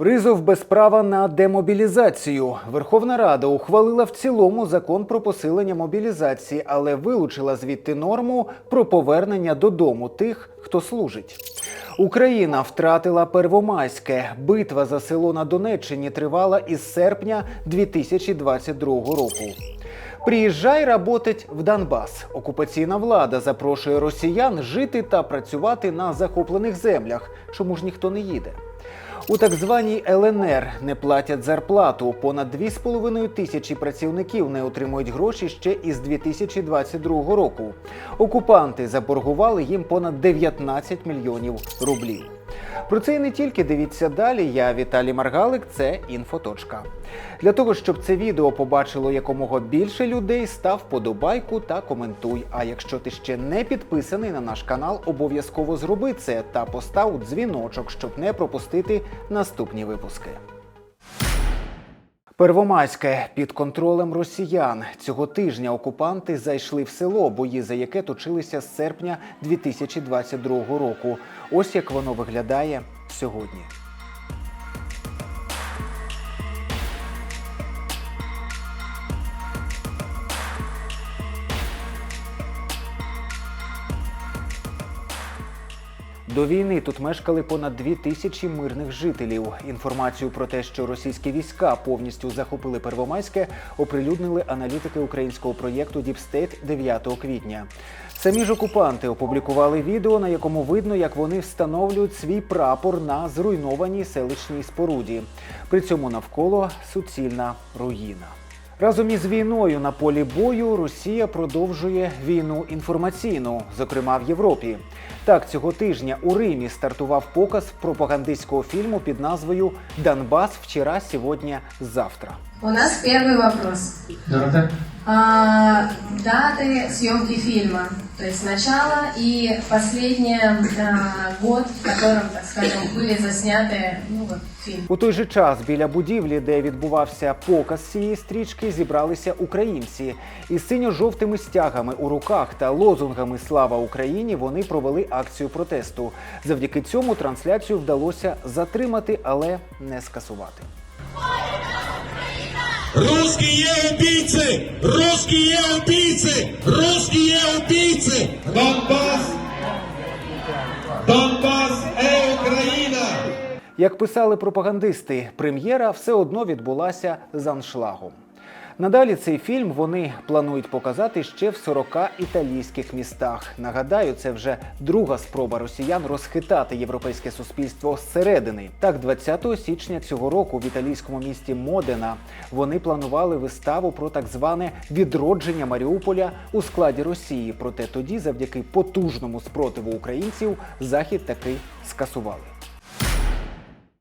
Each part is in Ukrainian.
Призов без права на демобілізацію. Верховна Рада ухвалила в цілому закон про посилення мобілізації, але вилучила звідти норму про повернення додому тих, хто служить. Україна втратила Первомайське. Битва за село на Донеччині тривала із серпня 2022 року. Приїжджай работать в Донбас. Окупаційна влада запрошує росіян жити та працювати на захоплених землях. Чому ж ніхто не їде? У так званій ЛНР не платять зарплату. Понад 2,5 тисячі працівників не отримують гроші ще із 2022 року. Окупанти заборгували їм понад 19 мільйонів рублів. Про це і не тільки дивіться далі. Я Віталій Маргалик. Це інфоточка. Для того щоб це відео побачило якомога більше людей, став подобайку та коментуй. А якщо ти ще не підписаний на наш канал, обов'язково зроби це та постав дзвіночок, щоб не пропустити наступні випуски. Первомайське під контролем росіян цього тижня окупанти зайшли в село, бої за яке точилися з серпня 2022 року. Ось як воно виглядає сьогодні. До війни тут мешкали понад дві тисячі мирних жителів. Інформацію про те, що російські війська повністю захопили Первомайське, оприлюднили аналітики українського проєкту Діпстейт 9 квітня. Самі ж окупанти опублікували відео, на якому видно, як вони встановлюють свій прапор на зруйнованій селищній споруді. При цьому навколо суцільна руїна. Разом із війною на полі бою Росія продовжує війну інформаційну, зокрема в Європі. Так, цього тижня у Римі стартував показ пропагандистського фільму під назвою Донбас вчора, сьогодні, завтра. У нас перший вопрос. Дорота? А, даты съемки фильма, то есть начало и последний а, год, в котором, так скажем, были засняты ну, вот, фильм. У той же час біля будівлі, де відбувався показ цієї стрічки, зібралися українці. Із синьо-жовтими стягами у руках та лозунгами Слава Україні вони провели акцію протесту. Завдяки цьому трансляцію вдалося затримати, але не скасувати. Русские убийцы! Русские убийцы! Русские убийцы! Донбасс! Донбасс – е Україна! Як писали пропагандисти, прем'єра все одно відбулася з аншлагом. Надалі цей фільм вони планують показати ще в 40 італійських містах. Нагадаю, це вже друга спроба росіян розхитати європейське суспільство зсередини. Так, 20 січня цього року в італійському місті Модена вони планували виставу про так зване відродження Маріуполя у складі Росії. Проте тоді, завдяки потужному спротиву українців, захід таки скасували.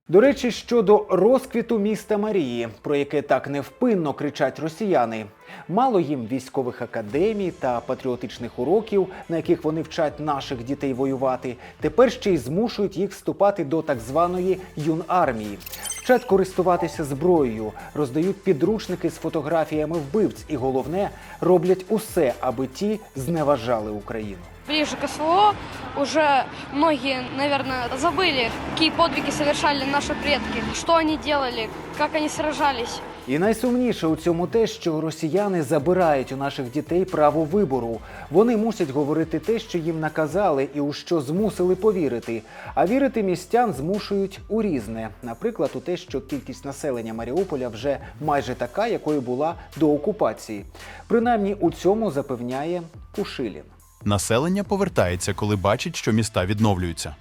До речі, щодо розквіту міста Марії, про яке так невпинно кричать росіяни, мало їм військових академій та патріотичних уроків, на яких вони вчать наших дітей воювати. Тепер ще й змушують їх вступати до так званої юнармії. Вчать користуватися зброєю, роздають підручники з фотографіями вбивць, і головне роблять усе, аби ті зневажали Україну. ближе к СВО уже многие, наверное, забыли, какие подвиги совершали наши предки, что они делали, как они сражались. І найсумніше у цьому те, що росіяни забирають у наших дітей право вибору. Вони мусять говорити те, що їм наказали, і у що змусили повірити. А вірити містян змушують у різне. Наприклад, у те, що кількість населення Маріуполя вже майже така, якою була до окупації. Принаймні у цьому запевняє Пушилін. Населення повертається, коли бачить, що міста відновлюються.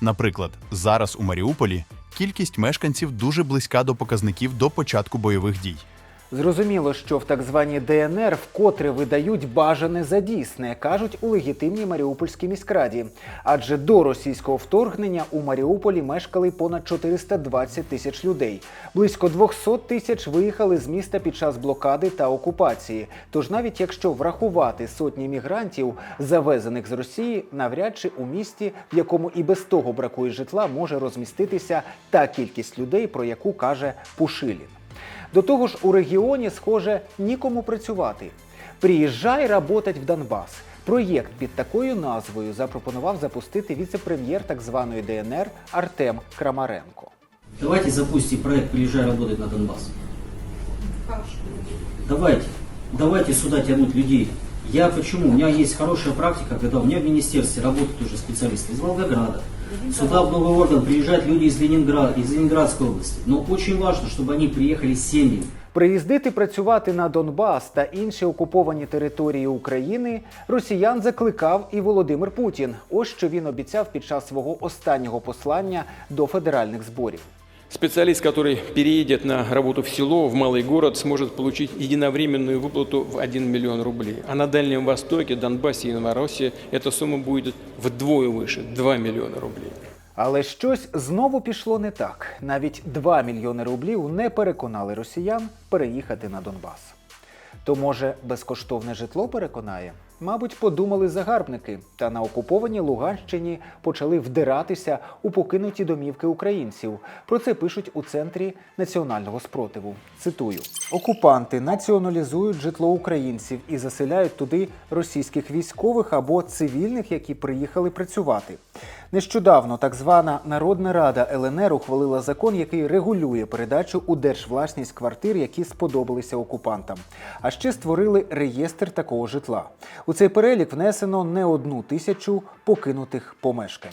Наприклад, зараз у Маріуполі кількість мешканців дуже близька до показників до початку бойових дій. Зрозуміло, що в так званій ДНР вкотре видають бажане за дійсне, кажуть у легітимній Маріупольській міськраді. Адже до російського вторгнення у Маріуполі мешкали понад 420 тисяч людей. Близько 200 тисяч виїхали з міста під час блокади та окупації. Тож навіть якщо врахувати сотні мігрантів, завезених з Росії, навряд чи у місті, в якому і без того бракує житла, може розміститися та кількість людей, про яку каже Пушилін. До того ж, у регіоні, схоже, нікому працювати. Приїжджай работать в Донбас. Проєкт під такою назвою запропонував запустити віце-прем'єр так званої ДНР Артем Крамаренко. Давайте запустим проект «Приезжай работать на Донбасс». Давайте, давайте сюда тянуть людей. Я почему? У меня есть хорошая практика, когда у меня в министерстве работают уже специалисты из Волгограда. Сюда в новый орган приезжают люди из Ленинграда, из Ленинградской области. Но очень важно, чтобы они приехали с семьями. Приїздити працювати на Донбас та інші окуповані території України росіян закликав і Володимир Путін. Ось що він обіцяв під час свого останнього послання до федеральних зборів. Специалист, который переедет на работу в село, в малый город, сможет получить единовременную выплату в 1 миллион рублей. А на Дальнем Востоке, Донбассе и Новороссии эта сумма будет вдвое выше – 2 миллиона рублей. Але щось знову пішло не так. Навіть 2 мільйони рублів не переконали росіян переїхати на Донбас. То може безкоштовне житло переконає? Мабуть, подумали загарбники, та на окупованій Луганщині почали вдиратися у покинуті домівки українців. Про це пишуть у центрі національного спротиву. Цитую: окупанти націоналізують житло українців і заселяють туди російських військових або цивільних, які приїхали працювати. Нещодавно так звана Народна Рада ЛНР ухвалила закон, який регулює передачу у держвласність квартир, які сподобалися окупантам. А ще створили реєстр такого житла. У цей перелік внесено не одну тисячу покинутих помешкань.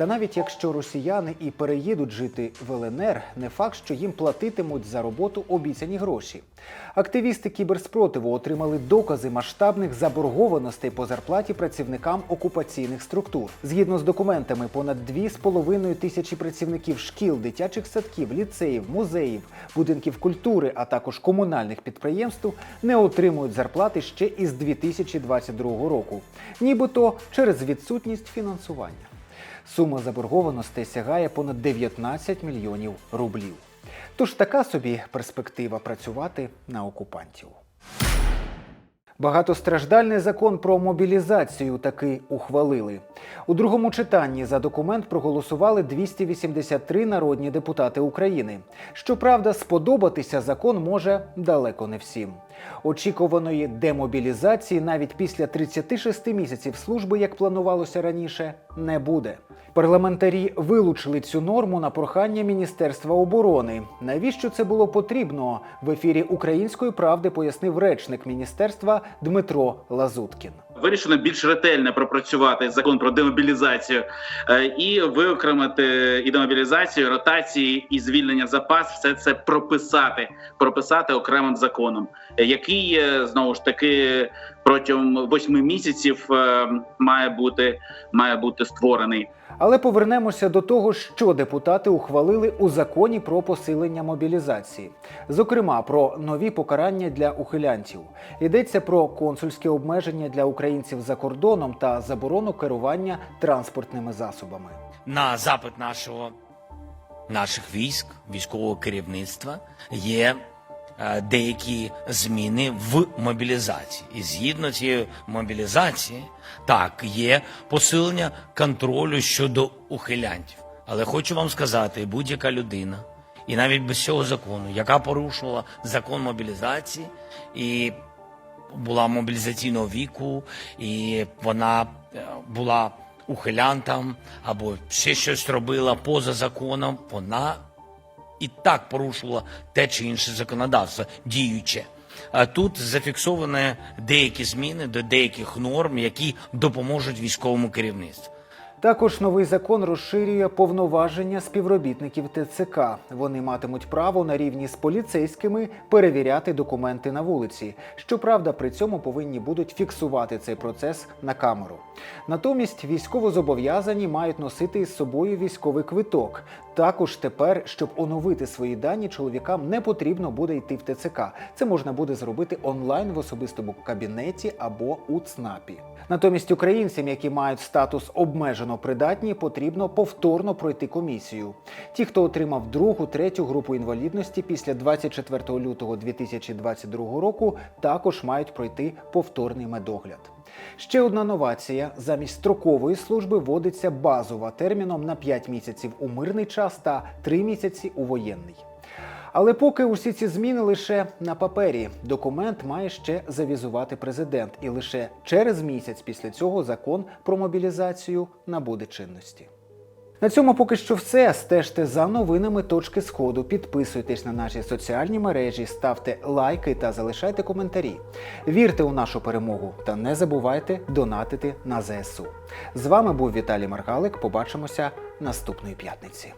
Та навіть якщо росіяни і переїдуть жити в ЛНР, не факт, що їм платитимуть за роботу обіцяні гроші. Активісти кіберспротиву отримали докази масштабних заборгованостей по зарплаті працівникам окупаційних структур. Згідно з документами, понад 2,5 тисячі працівників шкіл, дитячих садків, ліцеїв, музеїв, будинків культури, а також комунальних підприємств не отримують зарплати ще із 2022 року, нібито через відсутність фінансування. Сума заборгованостей сягає понад 19 мільйонів рублів. Тож така собі перспектива працювати на окупантів. Багатостраждальний закон про мобілізацію таки ухвалили. У другому читанні за документ проголосували 283 народні депутати України. Щоправда, сподобатися закон може далеко не всім. Очікуваної демобілізації навіть після 36 місяців служби, як планувалося раніше, не буде. Парламентарі вилучили цю норму на прохання Міністерства оборони. Навіщо це було потрібно? В ефірі Української правди пояснив речник міністерства Дмитро Лазуткін. Вирішено більш ретельно пропрацювати закон про демобілізацію е, і виокремити і демобілізацію, ротації і звільнення запас. Все це прописати, прописати окремим законом, е, який е, знову ж таки протягом восьми місяців має бути має бути створений. Але повернемося до того, що депутати ухвалили у законі про посилення мобілізації, зокрема про нові покарання для ухилянтів. Йдеться про консульське обмеження для українців за кордоном та заборону керування транспортними засобами. на запит нашого наших військ, військового керівництва є деякі зміни в мобілізації. І згідно цієї мобілізації, так є посилення контролю щодо ухилянтів. Але хочу вам сказати, будь-яка людина, і навіть без цього закону, яка порушувала закон мобілізації і була мобілізаційного віку, і вона е, була ухилянтом або ще щось робила поза законом, вона і так порушувала те чи інше законодавство діюче. Тут зафіксовані деякі зміни до деяких норм, які допоможуть військовому керівництву. Також новий закон розширює повноваження співробітників ТЦК. Вони матимуть право на рівні з поліцейськими перевіряти документи на вулиці. Щоправда, при цьому повинні будуть фіксувати цей процес на камеру. Натомість військовозобов'язані мають носити із собою військовий квиток. Також тепер, щоб оновити свої дані, чоловікам не потрібно буде йти в ТЦК. Це можна буде зробити онлайн в особистому кабінеті або у ЦНАПі. Натомість українцям, які мають статус обмежено придатні, потрібно повторно пройти комісію. Ті, хто отримав другу, третю групу інвалідності після 24 лютого 2022 року, також мають пройти повторний медогляд. Ще одна новація: замість строкової служби вводиться базова терміном на 5 місяців у мирний час та 3 місяці у воєнний. Але поки усі ці зміни лише на папері, документ має ще завізувати президент, і лише через місяць після цього закон про мобілізацію набуде чинності. На цьому поки що все. Стежте за новинами точки сходу. Підписуйтесь на наші соціальні мережі, ставте лайки та залишайте коментарі. Вірте у нашу перемогу та не забувайте донатити на ЗСУ. З вами був Віталій Маргалик. Побачимося наступної п'ятниці.